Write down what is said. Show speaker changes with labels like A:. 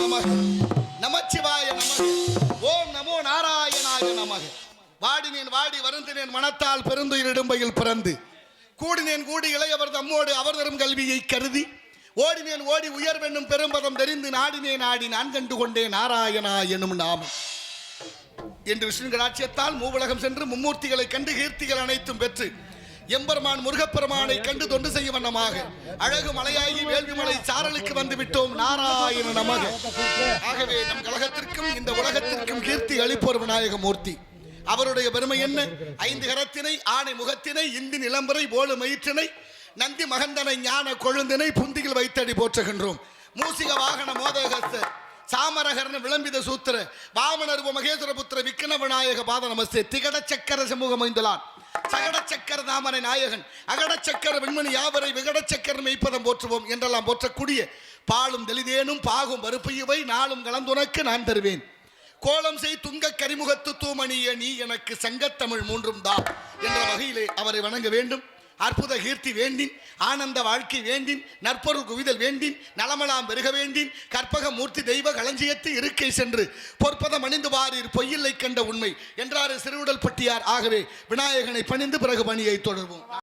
A: நமக நமச்சிவாய நமக ஓம் நமோ நாராயணாய நமக வாடினேன் வாடி வருந்தினேன் மனத்தால் பெருந்துயிரிடும்பையில் பிறந்து கூடினேன் கூடி இளையவர் தம்மோடு அவர் தரும் கல்வியை கருதி ஓடினேன் ஓடி உயர்வென்னும் பெரும்பதம் தெரிந்து நாடினேன் ஆடி நான் கண்டு கொண்டேன் நாராயணா என்னும் நாமம் என்று விஷ்ணு கடாட்சியத்தால் மூவுலகம் சென்று மும்மூர்த்திகளை கண்டு கீர்த்திகள் அனைத்தும் பெற்று எம்பெருமான் முருகப்பெருமானை கண்டு தொண்டு செய்ய வண்ணமாக அழகு மலையாகி வேள்வி மலை சாரலுக்கு வந்து விட்டோம் நாராயண நமக ஆகவே நம் கழகத்திற்கும் இந்த உலகத்திற்கும் கீர்த்தி அளிப்போர் விநாயக மூர்த்தி அவருடைய பெருமை என்ன ஐந்து கரத்தினை ஆணை முகத்தினை இந்தி நிலம்பரை போலு மயிற்றினை நந்தி மகந்தனை ஞான கொழுந்தினை புந்தியில் வைத்தடி போற்றுகின்றோம் மூசிக வாகன மோதகஸ்தர் சாமரகர்ண விளம்பித சூத்திர வாமனர் மகேஸ்வர புத்திர விக்கன விநாயக பாத நமஸ்தே திகட சக்கர சமூகம் ஐந்துலான் சக்கர தாமரை நாயகன் அகட சக்கர வெண்மணி யாவரை விகடச்சக்கர மெய்ப்பதம் போற்றுவோம் என்றெல்லாம் போற்றக்கூடிய பாலும் தெளிதேனும் பாகும் வறுப்பு இவை நாளும் கலந்துனக்கு நான் தருவேன் கோலம் செய் துங்க கரிமுகத்து தூமணிய நீ எனக்கு சங்கத்தமிழ் மூன்றும் தான் என்ற வகையிலே அவரை வணங்க வேண்டும் அற்புத கீர்த்தி வேண்டின் ஆனந்த வாழ்க்கை வேண்டின் நற்பொருள் குவிதல் வேண்டின் நலமலாம் பெருக வேண்டின் கற்பக மூர்த்தி தெய்வ களஞ்சியத்து இருக்கை சென்று பொற்பதம் அணிந்து வாரீர் பொய்யில்லை கண்ட உண்மை என்றாறு சிறுவுடல் பட்டியார் ஆகவே விநாயகனை பணிந்து பிறகு பணியை தொடர்வோம்